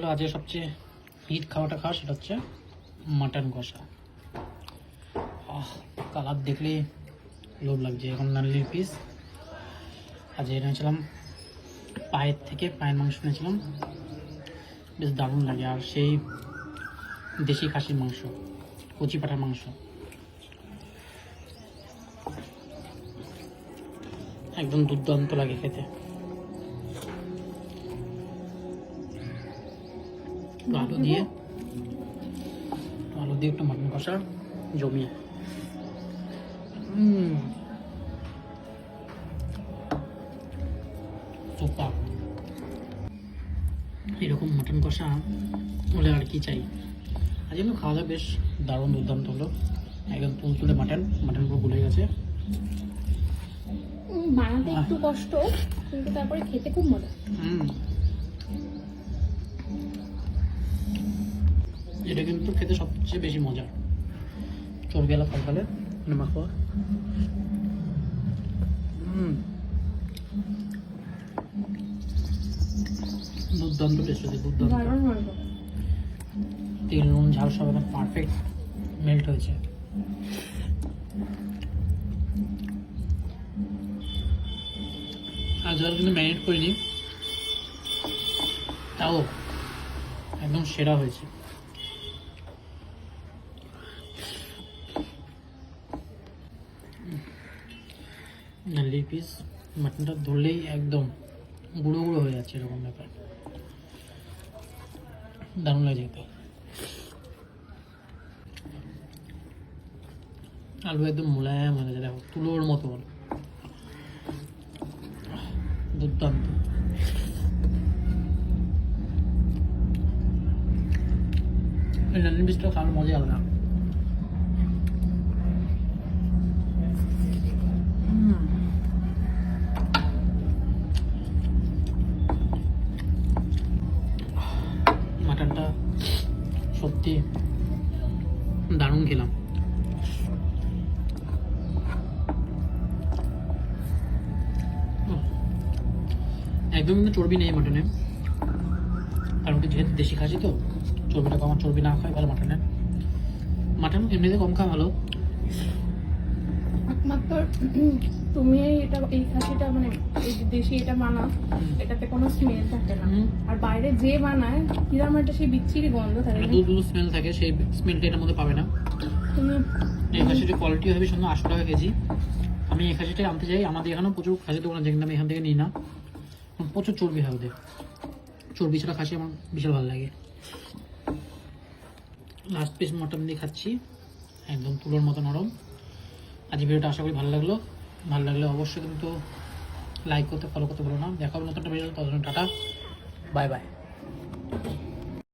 হলো আজকে সবচেয়ে হিট খাওয়াটা খাওয়া, সেটা হচ্ছে মাটন কষা। কালার দেখলে লোভ লাগছে, এখন নাল্লির পিস আজ এনেছিলাম পায়ের থেকে, পায়ের মাংস এনেছিলাম। বেশ দারুণ লাগে, আর সেই দেশি খাসির মাংস, কচি পাঠার মাংস। একদম দুর্দান্ত লাগে খেতে। আলু দিয়ে আলু দিয়ে একটু মাটন কষা জমিয়ে। সুপার এরকম মাটন কষা হলে আর কি চাই? আজ কিন্তু খাওয়া দাওয়া বেশ দারুণ দুর্দান্ত হলো। একদম তুল তুলে মাটন মাটন পুরো গুলে গেছে। বানাতে একটু কষ্ট কিন্তু তারপরে খেতে খুব মজা। হুম এটা কিন্তু খেতে সবচেয়ে বেশি মজা চর্বিওয়ালা ফল ফলে মানে মাখো হুম। দুর্দান্ত টেস্ট হয়েছে দুর্দান্ত। তেল নুন ঝাল সব একদম পারফেক্ট মেল্ট হয়েছে। আর যারা কিন্তু ম্যারিনেট করিনি তাও একদম সেরা হয়েছে। নাল্লি পিস মাটনটা ধরলেই একদম গুঁড়ো গুঁড়ো হয়ে যাচ্ছে এরকম ব্যাপার। দারুণ লাগে খেতে। আলু একদম মোলায়েম হয়ে গেছে, দেখো, তুলোর মতো। দুর্দান্ত। রান্নার পিসটা খাওয়ার মজা আলাদা হুম। মাটনটা সত্যি দারুণ খেলাম। একদম কিন্তু চর্বি নেই মাটনে। কারণ কি যেহেতু দেশি খাসি তো, চর্বিটা কম চর্বি না খায় ভালো মাটনে। মাটন এমনিতে কম খাওয়া ভালো। একমাত্র তুমি এটা এই খাসিটা মানে এই দেশি এটা বানাও এটাতে কোনো স্মেল থাকে না। আর বাইরে যে বানায় কিরম একটা সেই বিচ্ছিরি গন্ধ থাকে দুধ দুধ স্মেল থাকে সেই স্মেলটা এটার মধ্যে পাবে না। তুমি এই খাসিটির কোয়ালিটি হবে সুন্দর আটশো টাকা কেজি। আমি এই খাসিটাই আনতে চাই। আমাদের এখানেও প্রচুর খাসি দোকান আছে কিন্তু আমি এখান থেকে নিই না। প্রচুর চর্বি হয় ওদের। চর্বি ছাড়া খাসি আমার বিশাল ভালো লাগে। লাস্ট পিস মটন দিয়ে খাচ্ছি। একদম তুলোর মতো নরম। আজ ভিডিওটা আশা করি ভালো লাগল। ভালো লাগলে অবশ্যই কিন্তু লাইক করতে ফলো করতে ভুলো না। দেখা হবে নতুন ভিডিও ততক্ষণ টাটা। Bye by